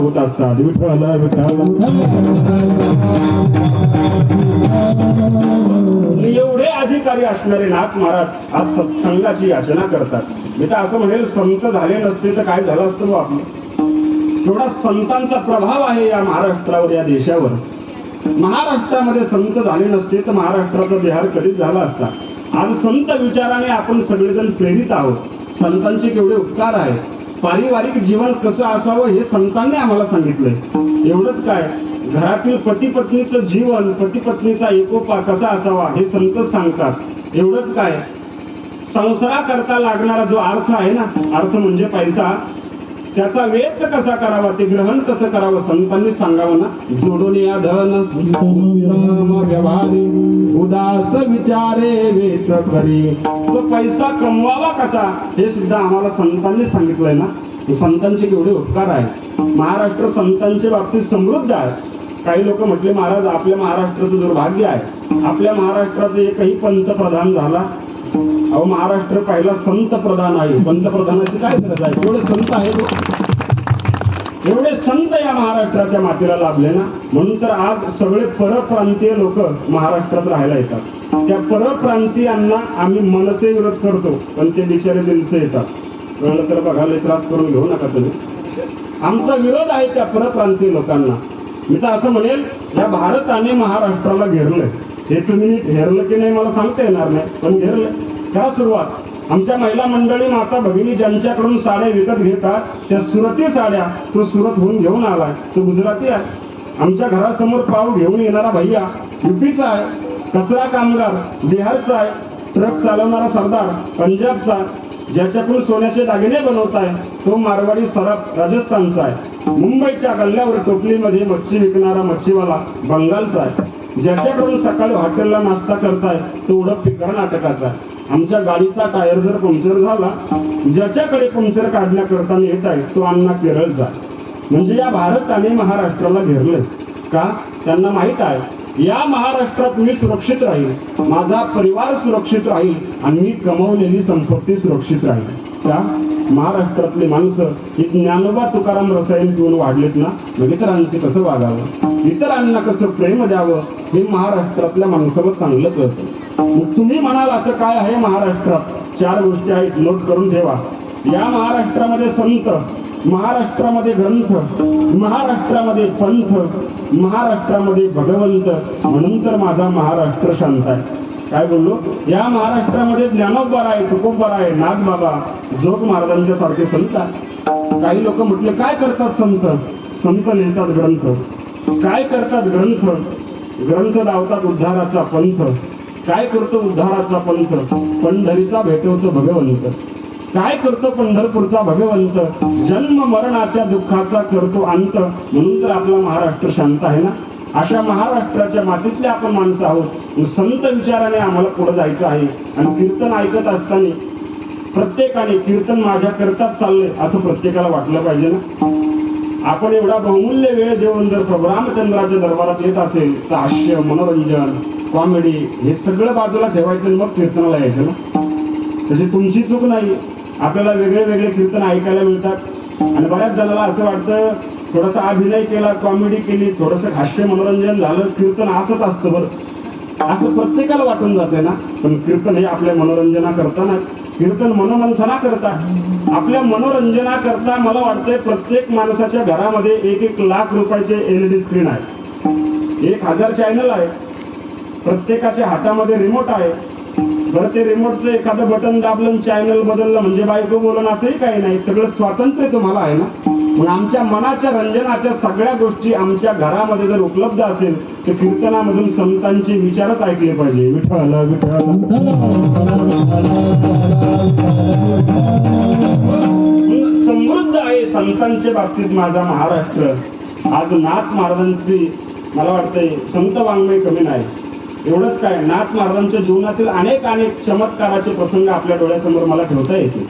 होत असतात विठ्ठल विठ्ठल एवढे अधिकारी असणारे नाथ महाराज आज सत्संगाची याचना करतात. मी तर असं म्हणेल संत झाले नसते तर काय झालं असतं आपलं? एवढा संतांचा प्रभाव आहे या महाराष्ट्रावर या देशावर. महाराष्ट्रामध्ये संत झाले नसते तर महाराष्ट्राचा बिहार कधीच झाला असता. आज संत विचाराने आपण सगळेजण प्रेरित आहोत. संतांचे केवढे उपकार आहेत. पारिवारिक जीवन कसं असावं हे संतांनी आम्हाला सांगितलंय. एवढंच काय? घरातील पती पत्नीचं जीवन पती पत्नीचा एकोपा कसा असावा हे संत सांगतात. एवढंच काय? संसाराकरता लागणारा जो अर्थ आहे ना अर्थ म्हणजे पैसा. त्याचा वेच कसा करावा ते ग्रहण कसं करावं संतांनी सांगावं ना? जोडून या धन व्यवहारी उदास विचारे वेच करी. तो पैसा कमवावा कसा? हे सुद्धा आम्हाला संतांनी सांगितलंय ना? संतांचे केवढे उपकार आहे महाराष्ट्र संतांच्या बाबतीत समृद्ध आहे. काही लोक म्हटले महाराज आपल्या महाराष्ट्राचं दुर्भाग्य आहे. आपल्या महाराष्ट्राचं एकही पंतप्रधान झाला अहो महाराष्ट्र पहिला संत प्रधान आहे. पंतप्रधानाची काय गरज आहे? एवढे संत आहेत हो. एवढे संत या महाराष्ट्राच्या मातीला लाभले ना. म्हणून तर आज सगळे परप्रांतीय लोक महाराष्ट्रात राहायला येतात. त्या परप्रांतीयांना आम्ही मनसे विरोध करतो पण ते बिचारे दिलसे येतात. कळलं तर बघायला त्रास करून घेऊ नका तुम्ही. आमचा विरोध आहे त्या परप्रांतीय लोकांना. मी तर असं म्हणेल या भारताने महाराष्ट्राला घेरलंय. हे तुम्ही हेरलं की नाही मला सांगता येणार नाही. पण हेरलं करा सुरुवात. आमच्या महिला मंडळी माता भगिनी ज्यांच्याकडून साड्या विकत घेतात त्या सुरती साड्या तो सुरत होऊन घेऊन आलाय तो गुजराती आहे. आमच्या घरासमोर पाव घेऊन येणारा भैया युपीचा आहे कचरा कामगार बिहारचा आहे ट्रक चालवणारा सरदार पंजाबचा ज्याच्याकडून सोन्याचे दागिने बनवत आहे तो मारवाडी सराफ राजस्थानचा आहे. मुंबईच्या गल्ल्यावर टोपलीमध्ये मच्छी विकणारा मच्छीवाला बंगालचा आहे. ज्याच्याकडून सकाळी हॉटेलला नाश्ता करताय तो उडपी नाटकाचा आहे. आमच्या गाडीचा टायर जर पंक्चर झाला ज्याच्याकडे पंक्चर काढण्याकरता येत आहे तो अण्णा केरळचा म्हणजे या भारताने महाराष्ट्राला घेरलंय. का? त्यांना माहीत आहे या महाराष्ट्रात मी सुरक्षित राहील माझा परिवार सुरक्षित राहील आणि मी कमवलेली संपत्ती सुरक्षित राहील त्या महाराष्ट्रातली माणसं ही ज्ञानोबा तुकाराम रसायन पिऊन वाढलेत ना मग इतरांशी कसं वागावं? इतरांना कसं प्रेम द्यावं? हे महाराष्ट्रातल्या माणसाला चांगलं कळतं. मग तुम्ही म्हणाल असं काय आहे महाराष्ट्रात? चार गोष्टी आहेत नोट करून ठेवा. या महाराष्ट्रामध्ये संत महाराष्ट्रामध्ये ग्रंथ महाराष्ट्रामध्ये पंथ महाराष्ट्रामध्ये भगवंत म्हणून तर माझा महाराष्ट्र शांत आहे. काय बोललो? या महाराष्ट्रामध्ये ज्ञानोबर आहे तुकोबर आहे नागबाबा जोग महाराजांच्या सारखे संत आहे काही लोक म्हटले काय करतात संत? संत नेतात ग्रंथ. काय करतात ग्रंथ? ग्रंथ लावतात उद्धाराचा पंथ. काय करतो उद्धाराचा पंथ? पंढरीचा भेटवतो भगवंत. काय करतो पंढरपूरचा भगवंत? जन्म मरणाच्या दुःखाचा करतो अंत. म्हणून तर आपला महाराष्ट्र शांत आहे ना? अशा महाराष्ट्राच्या मातीतले आपण माणसं आहोत. संत विचाराने आम्हाला पुढे जायचं आहे. आणि कीर्तन ऐकत असताना प्रत्येकाने कीर्तन माझ्या करताच चाललंय असं प्रत्येकाला वाटलं पाहिजे ना? आपण एवढा बहुमूल्य वेळ देऊन जर प्रभू रामचंद्राच्या दरबारात येत असेल तर हास्य मनोरंजन कॉमेडी हे सगळं बाजूला ठेवायचं आणि मग कीर्तनाला यायचं ना? तशी तुमची चूक नाही. आपल्याला वेगळे वेगळे कीर्तन ऐकायला मिळतात. आणि बऱ्याच जणांना असं वाटतं थोडासा अभिनय केला कॉमेडी केली थोडस हास्य मनोरंजन झालं कीर्तन असंच असतं बरं. असं प्रत्येकाला वाटून जाते ना. पण कीर्तन हे आपल्या मनोरंजना करताना कीर्तन मनोमंथना करता. आपल्या मनोरंजना करता मला वाटतंय प्रत्येक माणसाच्या घरामध्ये एक एक लाख रुपयाचे एलईडी स्क्रीन आहे. एक हजार चॅनल आहे. प्रत्येकाच्या हातामध्ये रिमोट आहे. बरं ते रिमोटचं एखादं बटन दाबलं चॅनल बदललं म्हणजे बायको बोलणं असंही काही नाही. सगळं स्वातंत्र्य तुम्हाला आहे ना. मग आमच्या मनाच्या रंजनाच्या सगळ्या गोष्टी आमच्या घरामध्ये जर उपलब्ध असेल तर कीर्तनामधून संतांचे विचारच ऐकले पाहिजे. विठ्ठल विठ्ठल. समृद्ध आहे संतांच्या बाबतीत माझा महाराष्ट्र. आज नाथ महाराजांची मला वाटतंय संत वाङ्मय कमी नाही. एवढंच काय नाथ महाराजांच्या जीवनातील अनेक अनेक चमत्काराचे प्रसंग आपल्या डोळ्यासमोर मला ठेवता येतील.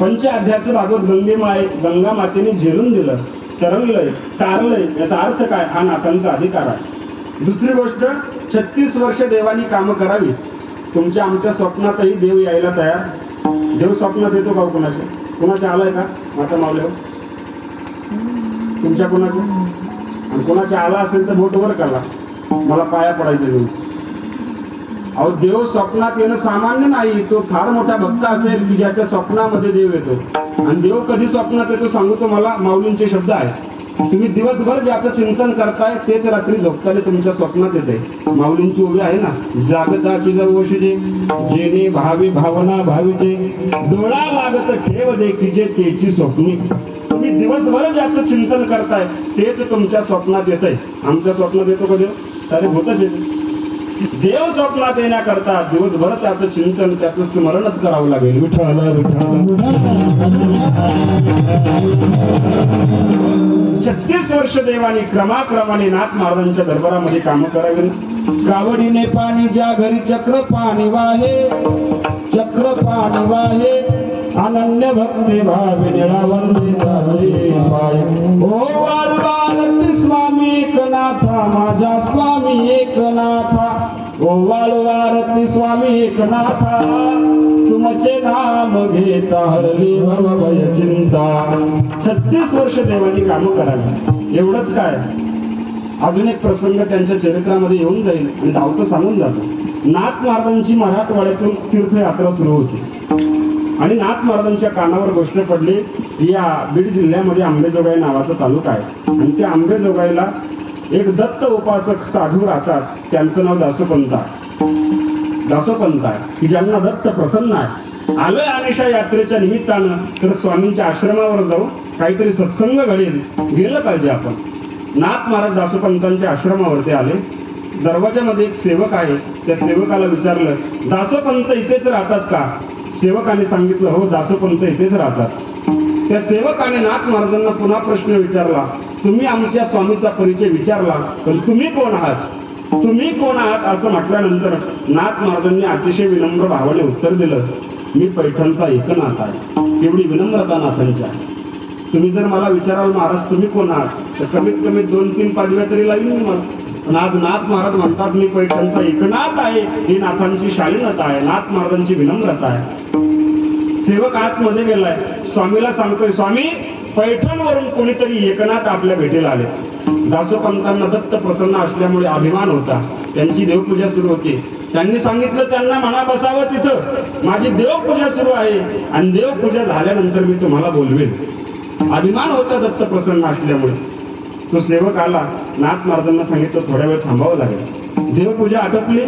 पंच अध्याचं भागवत गंगेमाय गंगा मातेने झेलून दिलं तरंगलंय तारलंय याचा अर्थ काय? हा नाथांचा अधिकार आहे. दुसरी गोष्ट छत्तीस वर्ष देवानी कामं करावी. तुमच्या आमच्या स्वप्नातही देव यायला तयार. देव स्वप्नात येतो का हो कुणाच्या? कुणाच्या आलाय का? माता मावल्यावर हो? तुमच्या कोणाच्या? आणि कोणाच्या आला असेल तर बोट वर करा. मला पाया पडायचं नाही. अहो देव स्वप्नात येणं सामान्य नाही. तो फार मोठा भक्त असेल की ज्याच्या स्वप्नामध्ये देव येतो. आणि देव कधी स्वप्नात येतो सांगू तो मला माऊलींचे शब्द आहे तुम्ही दिवसभर ज्याचं चिंतन करताय तेच रात्री झोपताना तुमच्या स्वप्नात येते. माऊलींची उभी आहे ना? जागताची जवशिजे जेणे भावी भावना भाविते. डोळा लागत ठेव दे की जे तेची स्वप्नी. तुम्ही दिवसभर ज्याचं चिंतन करताय तेच तुमच्या स्वप्नात येतंय. आमच्या स्वप्नात येतो कधी सारे होतच येते देव स्वप्नात देण्याकरता दिवसभर त्याचं चिंतन त्याचं स्मरणच करावं लागेल. विठ्ठल विठ्ठल. छत्तीस वर्ष देवानी क्रमाक्रमाने नाथ महाराजांच्या दरबारामध्ये काम करावी कावडीने पाणी ज्या घरी चक्र पाणी वाहे चक्र पाणी वाहे अनन्य भक्ती भावे निळावंदे जाचे पाय ओ वाळवालती स्वामी एकनाथा माझ्या स्वामी एकनाथा. ओ वाळवारती स्वामी एकनाथा. तुमचे नाम घेता हरवी भय चिंता. छत्तीस वर्ष देवानी काम करावी. एवढंच काय? अजून एक प्रसंग त्यांच्या चरित्रामध्ये येऊन जाईल. आणि धावतं सांगून जातो. नाथ महाराजांची मराठवाड्यातून तीर्थयात्रा सुरू होती. आणि नाथ महाराजांच्या कानावर गोष्ट पडली. या बीड जिल्ह्यामध्ये आंबेजोगाई नावाचा तालुका आहे. आणि त्या आंबेजोगाईला एक दत्त उपासक साधू राहतात. त्यांचं नाव दासोपंत आहे. दासोपंत आहे. की ज्यांना दत्त प्रसन्न आहे. आलोय आनिशा यात्रेच्या निमित्तानं तर स्वामींच्या आश्रमावर जाऊ काहीतरी सत्संग घडेल गेलं पाहिजे आपण. नाथ महाराज दासोपंतांच्या आश्रमावरती आले. दरवाजामध्ये एक सेवक आहे. त्या सेवकाला विचारलं दासोपंत इथेच राहतात का? सेवकाने सांगितलं हो दासोपंत इथेच राहतात. त्या सेवकाने नाथ महाराजांना पुन्हा प्रश्न विचारला तुम्ही आमच्या स्वामीचा परिचय विचारला पण तुम्ही कोण आहात? तुम्ही कोण आहात? असं म्हटल्यानंतर नाथ महाराजांनी अतिशय विनम्र भावाने उत्तर दिलं मी पैठणचा एकनाथ आहे एवढी विनम्रता नाथांची आहे. तुम्ही जर मला विचाराल महाराज तुम्ही कोण आहात? तर कमीत कमी दोन तीन पदव्या तरी लागली मग. पण आज नाथ महाराज म्हणतात मी पैठणचा एकनाथ आहे ही नाथांची शालीनता आहे नाथ महाराजांची विनम्रता आहे. सेवक आतमध्ये गेलाय. स्वामीला सांगतोय स्वामी पैठणवरून कोणीतरी एकनाथ आपल्या भेटीला आले. दासोपंतांना दत्त प्रसन्न असल्यामुळे अभिमान होता. त्यांची देवपूजा सुरू होती. त्यांनी सांगितलं त्यांना म्हणा बसावं तिथं. माझी देवपूजा सुरू आहे आणि देवपूजा झाल्यानंतर मी तुम्हाला बोलवेन. अभिमान होता दत्त प्रसन्न असल्यामुळे. तो सेवक आला. नाथ महाराजांना सांगितलं थोड्या वेळ थांबावं लागेल. देवपूजा आटपली.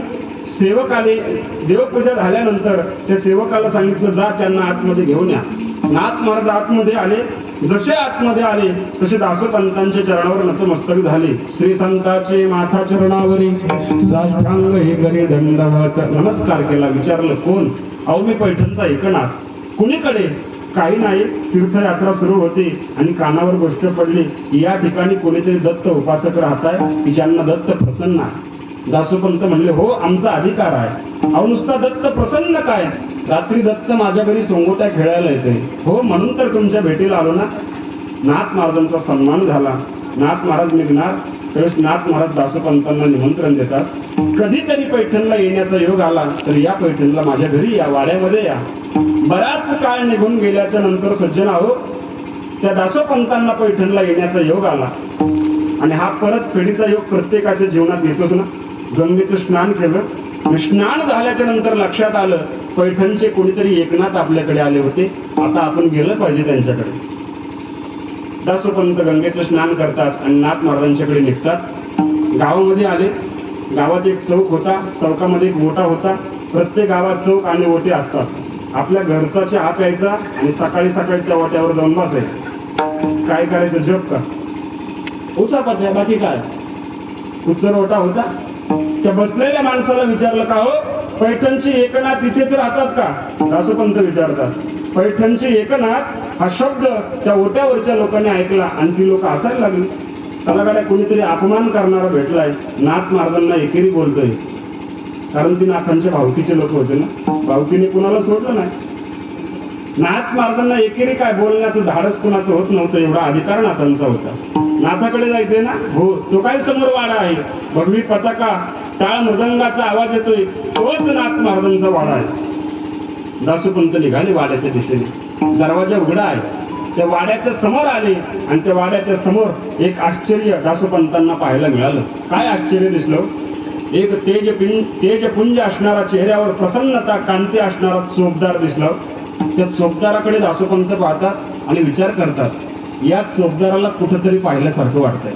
सेवकाने देवपूजा झाल्यानंतर त्या सेवकाला सांगितलं जा त्यांना आतमध्ये घेऊन या. नाथ महाराज आतमध्ये आले. जसे आतमध्ये आले तसे दासोपंतांच्या चरणावर नतमस्तक झाले. श्री संताचे माथा चरणावरी. साष्टांग हे करी दंडवत. नमस्कार केला. विचारलं कोण? अहो मी पैठणचा एकनाथ. कुणीकडे? काही नाही. तीर्थयात्रा सुरू होती आणि कानावर गोष्ट पडली. या ठिकाणी कोणीतरी दत्त उपासक राहताय? की ज्यांना दत्त प्रसन्न आहे? दासोपंत म्हणले हो आमचा अधिकार आहे. अहो नुसता दत्त प्रसन्न काय? रात्री दत्त माझ्या घरी सोंगोट्या खेळायला येते. हो म्हणून तर तुमच्या भेटीला आलो ना. नाथ महाराजांचा सन्मान झाला. नाथ महाराज निघणार. त्यावेळेस नाथ महाराज दासोपंतांना निमंत्रण देतात. कधीतरी पैठणला येण्याचा योग आला तर या पैठणला माझ्या घरी या वाड्यामध्ये या. बराच काळ निघून गेल्याच्यानंतर सज्जन आहो त्या दासोपंतांना पैठणला येण्याचा योग आला. आणि हा परत फेडीचा योग प्रत्येकाच्या जीवनात येतोच ना. गंगेचं स्नान केलं. आणि स्नान झाल्याच्यानंतर लक्षात आलं पैठणचे कोणीतरी एकनाथ आपल्याकडे आले होते. आता आपण गेलं पाहिजे त्यांच्याकडे. दासोपंत गंगेचं स्नान करतात आणि नाथ महाराजांच्याकडे निघतात. गावामध्ये आले. गावात एक चौक होता. चौकामध्ये एक मोठा होता. प्रत्येक गावात चौक आणि ओटे असतात. आपल्या घरचा चहा प्यायचा आणि सकाळी सकाळी त्या ओट्यावर जाऊन बसायचं. काय करायचं? जप का उचा पत्र्या बाकी काय? उच्चर ओटा होता. त्या बसलेल्या माणसाला विचारलं का हो? पैठणची एकनाथ तिथेच राहतात का? दासोपंत विचारतात पैठणची एकनाथ हा शब्द त्या ओट्यावरच्या लोकांनी ऐकला आणि ती लोक असायला लागली. चला गाड्या कोणीतरी अपमान करणारा भेटलाय. नाथ महाराजांना एकेरी बोलतोय. कारण ती नाथांच्या भावकीचे लोक होते ना. भावकीने कुणाला सोडलं नाही. नाथ महाराजांना एकेरी काय बोलण्याचं धाडस कुणाचं होत नव्हतं एवढा अधिकार नाथांचा होता. नाथाकडे जायचंय ना? हो. तो काय समोर वाडा आहे? भगवी पताका टाळ मृदंगाचा आवाज येतोय. तोच नाथ महाराजांचा वाडा आहे. दासूपंत निघाले वाड्याच्या दिशेने. दरवाजा उघडा आहे. त्या वाड्याच्या समोर आले आणि त्या वाड्याच्या समोर एक आश्चर्य दासोपंतांना पाहायला मिळालं. काय आश्चर्य दिसलं? एक तेजपिंज तेजपुंज असणारा चेहऱ्यावर प्रसन्नता कांती असणारा चोपदार दिसला. त्या चोपदाराकडे दासोपंत पाहतात आणि विचार करतात. या चोपदाराला कुठेतरी पाहिल्यासारखं वाटतं